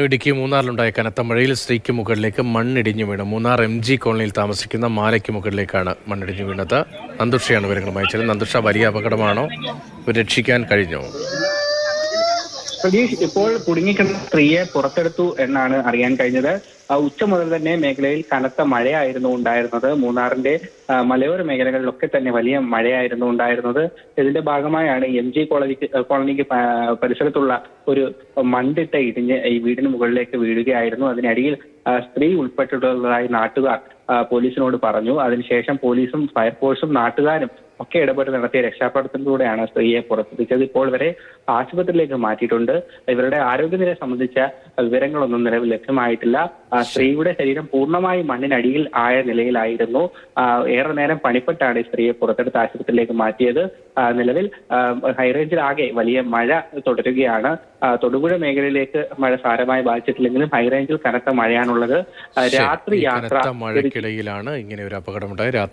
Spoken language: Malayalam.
ഇടുക്കി മൂന്നാറിലുണ്ടായ കനത്ത മഴയിൽ സ്ത്രീക്ക് മുകളിലേക്ക് മണ്ണിടിഞ്ഞു വീണു. മൂന്നാർ എം ജി കോളനിയിൽ താമസിക്കുന്ന മാലയ്ക്ക് മുകളിലേക്കാണ് മണ്ണിടിഞ്ഞു വീണത്. നന്ദുഷയാണ് വിവരങ്ങൾ അയച്ചത്. നന്ദുഷ വലിയ അപകടമാണോ? രക്ഷിക്കാൻ കഴിഞ്ഞോ? പ്രതീഷ് ഇപ്പോൾ കുടുങ്ങിക്കിടന്ന സ്ത്രീയെ പുറത്തെടുത്തു എന്നാണ് അറിയാൻ കഴിഞ്ഞത്. ഉച്ച മുതൽ തന്നെ മേഖലയിൽ കനത്ത മഴയായിരുന്നു ഉണ്ടായിരുന്നത്. മൂന്നാറിന്റെ മലയോര മേഖലകളിലൊക്കെ തന്നെ വലിയ മഴയായിരുന്നു ഉണ്ടായിരുന്നത്. ഇതിന്റെ ഭാഗമായാണ് എം ജി കോളനിക്ക് കോളനിക്ക് പരിസരത്തുള്ള ഒരു മണ്ടിട്ട ഇടിഞ്ഞ് ഈ വീടിന് മുകളിലേക്ക് വീഴുകയായിരുന്നു. അതിനടിയിൽ സ്ത്രീ ഉൾപ്പെട്ടിട്ടുള്ളതായി നാട്ടുകാർ പോലീസിനോട് പറഞ്ഞു. അതിനുശേഷം പോലീസും ഫയർഫോഴ്സും നാട്ടുകാരും ഒക്കെ ഇടപെട്ട് നടത്തിയ രക്ഷാപ്രവർത്തനത്തിലൂടെയാണ് സ്ത്രീയെ പുറത്തെത്തിച്ചത് ഇപ്പോൾ വരെ ആശുപത്രിയിലേക്ക് മാറ്റിയിട്ടുണ്ട്. ഇവരുടെ ആരോഗ്യനില സംബന്ധിച്ച വിവരങ്ങളൊന്നും നിലവിൽ ലഭ്യമായിട്ടില്ല. സ്ത്രീയുടെ ശരീരം പൂർണമായി മണ്ണിനടിയിൽ ആയ നിലയിലായിരുന്നു. ഏറെ നേരം പണിപ്പെട്ടാണ് ഈ സ്ത്രീയെ പുറത്തെടുത്ത് ആശുപത്രിയിലേക്ക് മാറ്റിയത്. നിലവിൽ ഹൈറേഞ്ചിൽ ഹൈറേഞ്ചിലാകെ വലിയ മഴ തുടരുകയാണ്. തൊടുപുഴ മേഖലയിലേക്ക് മഴ സാരമായി ബാധിച്ചിട്ടില്ലെങ്കിലും ഹൈറേഞ്ചിൽ കനത്ത മഴയാണുള്ളത്. രാത്രി യാത്ര മഴയ്ക്കിടയിലാണ് ഇങ്ങനെ ഒരു അപകടമുണ്ടായത്. രാത്രി